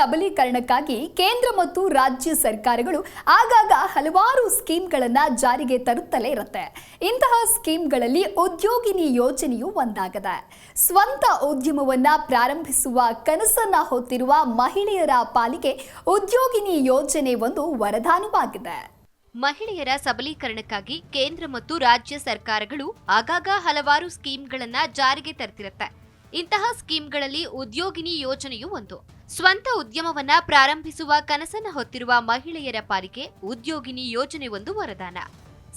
ಸಬಲೀಕರಣಕ್ಕಾಗಿ ಕೇಂದ್ರ ಮತ್ತು ರಾಜ್ಯ ಸರ್ಕಾರಗಳು ಆಗಾಗ ಹಲವಾರು ಸ್ಕೀಮ್ಗಳನ್ನ ಜಾರಿಗೆ ತರುತ್ತಲೇ ಇರುತ್ತೆ. ಇಂತಹ ಸ್ಕೀಮ್ಗಳಲ್ಲಿ ಉದ್ಯೋಗಿನಿ ಯೋಜನೆಯು ಒಂದಾಗಿದೆ. ಸ್ವಂತ ಉದ್ಯಮವನ್ನ ಪ್ರಾರಂಭಿಸುವ ಕನಸನ್ನ ಹೊತ್ತಿರುವ ಮಹಿಳೆಯರ ಪಾಲಿಗೆ ಉದ್ಯೋಗಿನಿ ಯೋಜನೆ ಒಂದು ವರದಾನವಾಗಿದೆ. ಮಹಿಳೆಯರ ಸಬಲೀಕರಣಕ್ಕಾಗಿ ಕೇಂದ್ರ ಮತ್ತು ರಾಜ್ಯ ಸರ್ಕಾರಗಳು ಆಗಾಗ ಹಲವಾರು ಸ್ಕೀಮ್ಗಳನ್ನ ಜಾರಿಗೆ ತರ್ತಿರುತ್ತೆ. ಇಂತಹ ಸ್ಕೀಮ್ಗಳಲ್ಲಿ ಉದ್ಯೋಗಿನಿ ಯೋಜನೆಯು ಒಂದು. ಸ್ವಂತ ಉದ್ಯಮವನ್ನ ಪ್ರಾರಂಭಿಸುವ ಕನಸನ್ನ ಹೊತ್ತಿರುವ ಮಹಿಳೆಯರ ಪಾಲಿಗೆ ಉದ್ಯೋಗಿನಿ ಯೋಜನೆ ಒಂದು ವರದಾನ.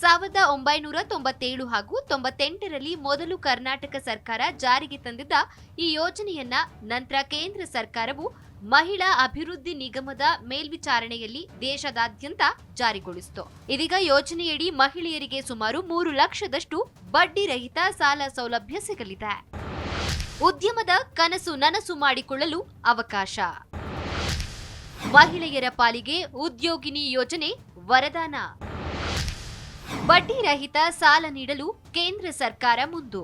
ಸಾವಿರದ ಒಂಬೈನೂರ ತೊಂಬತ್ತೇಳು ಹಾಗೂ ತೊಂಬತ್ತೆಂಟರಲ್ಲಿ ಮೊದಲು ಕರ್ನಾಟಕ ಸರ್ಕಾರ ಜಾರಿಗೆ ತಂದಿದ್ದ ಈ ಯೋಜನೆಯನ್ನ ನಂತರ ಕೇಂದ್ರ ಸರ್ಕಾರವು ಮಹಿಳಾ ಅಭಿವೃದ್ಧಿ ನಿಗಮದ ಮೇಲ್ವಿಚಾರಣೆಯಲ್ಲಿ ದೇಶದಾದ್ಯಂತ ಜಾರಿಗೊಳಿಸಿತು. ಇದೀಗ ಯೋಜನೆಯಡಿ ಮಹಿಳೆಯರಿಗೆ ಸುಮಾರು ಮೂರು ಲಕ್ಷದಷ್ಟು ಬಡ್ಡಿ ರಹಿತ ಸಾಲ ಸೌಲಭ್ಯ ಸಿಗಲಿದೆ. ಉದ್ಯಮದ ಕನಸು ನನಸು ಮಾಡಿಕೊಳ್ಳಲು ಅವಕಾಶ. ಮಹಿಳೆಯರ ಪಾಲಿಗೆ ಉದ್ಯೋಗಿನಿ ಯೋಜನೆ ವರದಾನ. ಬಡ್ಡಿರಹಿತ ಸಾಲ ನೀಡಲು ಕೇಂದ್ರ ಸರ್ಕಾರ ಮುಂದು.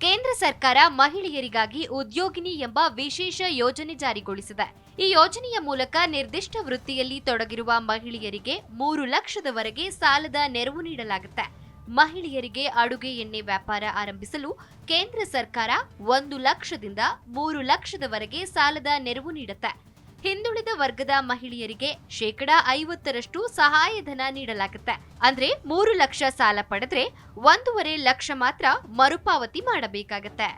ಕೇಂದ್ರ ಸರ್ಕಾರ ಮಹಿಳೆಯರಿಗಾಗಿ ಉದ್ಯೋಗಿನಿ ಎಂಬ ವಿಶೇಷ ಯೋಜನೆ ಜಾರಿಗೊಳಿಸಿದೆ. ಈ ಯೋಜನೆಯ ಮೂಲಕ ನಿರ್ದಿಷ್ಟ ವೃತ್ತಿಯಲ್ಲಿ ತೊಡಗಿರುವ ಮಹಿಳೆಯರಿಗೆ ಮೂರು ಲಕ್ಷದವರೆಗೆ ಸಾಲದ ನೆರವು ನೀಡಲಾಗುತ್ತೆ. ಮಹಿಳೆಯರಿಗೆ ಅಡುಗೆ ಎಣ್ಣೆ ವ್ಯಾಪಾರ ಆರಂಭಿಸಲು ಕೇಂದ್ರ ಸರ್ಕಾರ ಒಂದು ಲಕ್ಷದಿಂದ ಮೂರು ಲಕ್ಷದವರೆಗೆ ಸಾಲದ ನೆರವು ನೀಡುತ್ತೆ. ಹಿಂದುಳಿದ ವರ್ಗದ ಮಹಿಳೆಯರಿಗೆ ಶೇಕಡಾ ಐವತ್ತರಷ್ಟು ಸಹಾಯಧನ ನೀಡಲಾಗುತ್ತೆ. ಅಂದ್ರೆ ಮೂರು ಲಕ್ಷ ಸಾಲ ಪಡೆದ್ರೆ ಒಂದೂವರೆ ಲಕ್ಷ ಮಾತ್ರ ಮರುಪಾವತಿ ಮಾಡಬೇಕಾಗತ್ತೆ.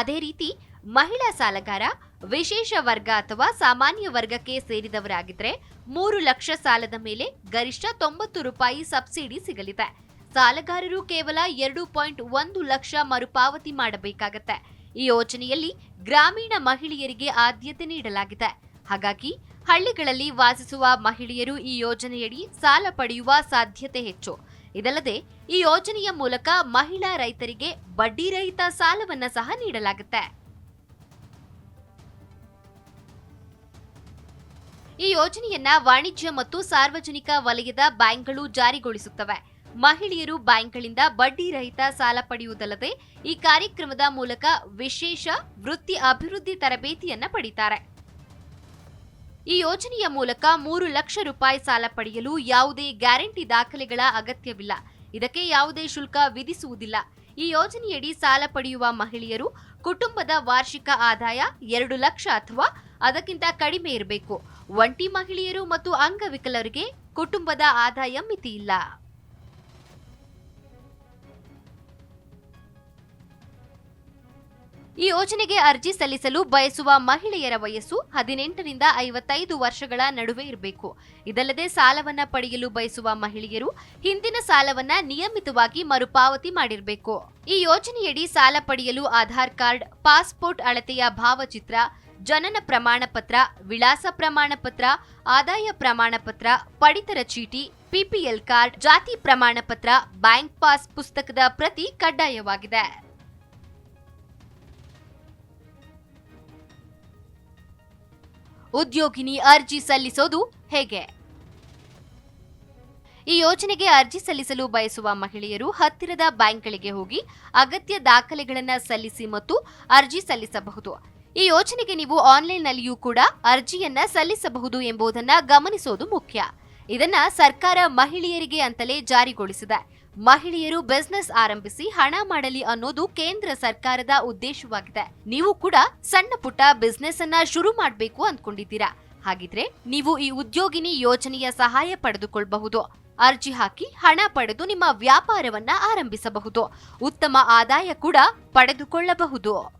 ಅದೇ ರೀತಿ ಮಹಿಳಾ ಸಾಲಗಾರ ವಿಶೇಷ ವರ್ಗ ಅಥವಾ ಸಾಮಾನ್ಯ ವರ್ಗಕ್ಕೆ ಸೇರಿದವರಾಗಿದ್ರೆ ಮೂರು ಲಕ್ಷ ಸಾಲದ ಮೇಲೆ ಗರಿಷ್ಠ ತೊಂಬತ್ತು ರೂಪಾಯಿ ಸಬ್ಸಿಡಿ ಸಿಗಲಿದೆ. ಸಾಲಗಾರರು ಕೇವಲ ಎರಡು ಪಾಯಿಂಟ್ ಒಂದು ಲಕ್ಷ ಮರುಪಾವತಿ ಮಾಡಬೇಕಾಗತ್ತೆ. ಈ ಯೋಜನೆಯಲ್ಲಿ ಗ್ರಾಮೀಣ ಮಹಿಳೆಯರಿಗೆ ಆದ್ಯತೆ ನೀಡಲಾಗಿದೆ. ಹಾಗಾಗಿ ಹಳ್ಳಿಗಳಲ್ಲಿ ವಾಸಿಸುವ ಮಹಿಳೆಯರು ಈ ಯೋಜನೆಯಡಿ ಸಾಲ ಪಡೆಯುವ ಸಾಧ್ಯತೆ ಹೆಚ್ಚು. ಇದಲ್ಲದೆ ಈ ಯೋಜನೆಯ ಮೂಲಕ ಮಹಿಳಾ ರೈತರಿಗೆ ಬಡ್ಡಿ ರಹಿತ ಸಾಲವನ್ನ ಸಹ ನೀಡಲಾಗುತ್ತೆ. ಈ ಯೋಜನೆಯನ್ನ ವಾಣಿಜ್ಯ ಮತ್ತು ಸಾರ್ವಜನಿಕ ವಲಯದ ಬ್ಯಾಂಕ್ಗಳು ಜಾರಿಗೊಳಿಸುತ್ತವೆ. ಮಹಿಳೆಯರು ಬ್ಯಾಂಕ್ಗಳಿಂದ ಬಡ್ಡಿ ರಹಿತ ಸಾಲ ಪಡೆಯುವುದಲ್ಲದೆ ಈ ಕಾರ್ಯಕ್ರಮದ ಮೂಲಕ ವಿಶೇಷ ವೃತ್ತಿ ಅಭಿವೃದ್ಧಿ ತರಬೇತಿಯನ್ನ ಪಡೀತಾರೆ. ಈ ಯೋಜನೆಯ ಮೂಲಕ ಮೂರು ಲಕ್ಷ ರೂಪಾಯಿ ಸಾಲ ಪಡೆಯಲು ಯಾವುದೇ ಗ್ಯಾರಂಟಿ ದಾಖಲೆಗಳ ಅಗತ್ಯವಿಲ್ಲ. ಇದಕ್ಕೆ ಯಾವುದೇ ಶುಲ್ಕ ವಿಧಿಸುವುದಿಲ್ಲ. ಈ ಯೋಜನೆಯಡಿ ಸಾಲ ಪಡೆಯುವ ಮಹಿಳೆಯರು ಕುಟುಂಬದ ವಾರ್ಷಿಕ ಆದಾಯ ಎರಡು ಲಕ್ಷ ಅಥವಾ ಅದಕ್ಕಿಂತ ಕಡಿಮೆ ಇರಬೇಕು. ಒಂಟಿ ಮಹಿಳೆಯರು ಮತ್ತು ಅಂಗವಿಕಲರಿಗೆ ಕುಟುಂಬದ ಆದಾಯ ಮಿತಿ ಇಲ್ಲ. ಈ ಯೋಜನೆಗೆ ಅರ್ಜಿ ಸಲ್ಲಿಸಲು ಬಯಸುವ ಮಹಿಳೆಯರ ವಯಸ್ಸು ಹದಿನೆಂಟರಿಂದ ಐವತ್ತೈದು ವರ್ಷಗಳ ನಡುವೆ ಇರಬೇಕು. ಇದಲ್ಲದೆ ಸಾಲವನ್ನ ಪಡೆಯಲು ಬಯಸುವ ಮಹಿಳೆಯರು ಹಿಂದಿನ ಸಾಲವನ್ನ ನಿಯಮಿತವಾಗಿ ಮರುಪಾವತಿ ಮಾಡಿರಬೇಕು. ಈ ಯೋಜನೆಯಡಿ ಸಾಲ ಪಡೆಯಲು ಆಧಾರ್ ಕಾರ್ಡ್, ಪಾಸ್ಪೋರ್ಟ್ ಅಳತೆಯ ಭಾವಚಿತ್ರ ಜನನ ಪ್ರಮಾಣ ಪತ್ರ, ವಿಳಾಸ ಪ್ರಮಾಣ ಪತ್ರ, ಆದಾಯ ಪ್ರಮಾಣ ಪತ್ರ, ಪಡಿತರ ಚೀಟಿ ಪಿಪಿಎಲ್ ಕಾರ್ಡ್ ಜಾತಿ ಪ್ರಮಾಣ ಪತ್ರ, ಬ್ಯಾಂಕ್ ಪಾಸ್ ಪುಸ್ತಕದ ಪ್ರತಿ ಕಡ್ಡಾಯವಾಗಿದೆ. ಉದ್ಯೋಗಿನಿ ಅರ್ಜಿ ಸಲ್ಲಿಸೋದು ಹೇಗೆ? ಈ ಯೋಜನೆಗೆ ಅರ್ಜಿ ಸಲ್ಲಿಸಲು ಬಯಸುವ ಮಹಿಳೆಯರು ಹತ್ತಿರದ ಬ್ಯಾಂಕ್ಗಳಿಗೆ ಹೋಗಿ ಅಗತ್ಯ ದಾಖಲೆಗಳನ್ನು ಸಲ್ಲಿಸಿ ಮತ್ತು ಅರ್ಜಿ ಸಲ್ಲಿಸಬಹುದು. ಈ ಯೋಜನೆಗೆ ನೀವು ಆನ್ಲೈನ್ನಲ್ಲಿಯೂ ಕೂಡ ಅರ್ಜಿಯನ್ನ ಸಲ್ಲಿಸಬಹುದು ಎಂಬುದನ್ನ ಗಮನಿಸೋದು ಮುಖ್ಯ. ಇದನ್ನ ಸರ್ಕಾರ ಮಹಿಳೆಯರಿಗೆ ಅಂತಲೇ ಜಾರಿಗೊಳಿಸಿದೆ. ಮಹಿಳೆಯರು ಬಿಸ್ನೆಸ್ ಆರಂಭಿಸಿ ಹಣ ಮಾಡಲಿ ಅನ್ನೋದು ಕೇಂದ್ರ ಸರ್ಕಾರದ ಉದ್ದೇಶವಾಗಿದೆ. ನೀವು ಕೂಡ ಸಣ್ಣ ಪುಟ್ಟ ಬಿಸ್ನೆಸ್ ಅನ್ನ ಶುರು ಮಾಡಬೇಕು ಅಂದ್ಕೊಂಡಿದ್ದೀರಾ? ಹಾಗಿದ್ರೆ ನೀವು ಈ ಉದ್ಯೋಗಿನಿ ಯೋಜನೆಯ ಸಹಾಯ ಪಡೆದುಕೊಳ್ಳಬಹುದು ಅರ್ಜಿ ಹಾಕಿ ಹಣ ಪಡೆದು ನಿಮ್ಮ ವ್ಯಾಪಾರವನ್ನ ಆರಂಭಿಸಬಹುದು. ಉತ್ತಮ ಆದಾಯ ಕೂಡ ಪಡೆದುಕೊಳ್ಳಬಹುದು.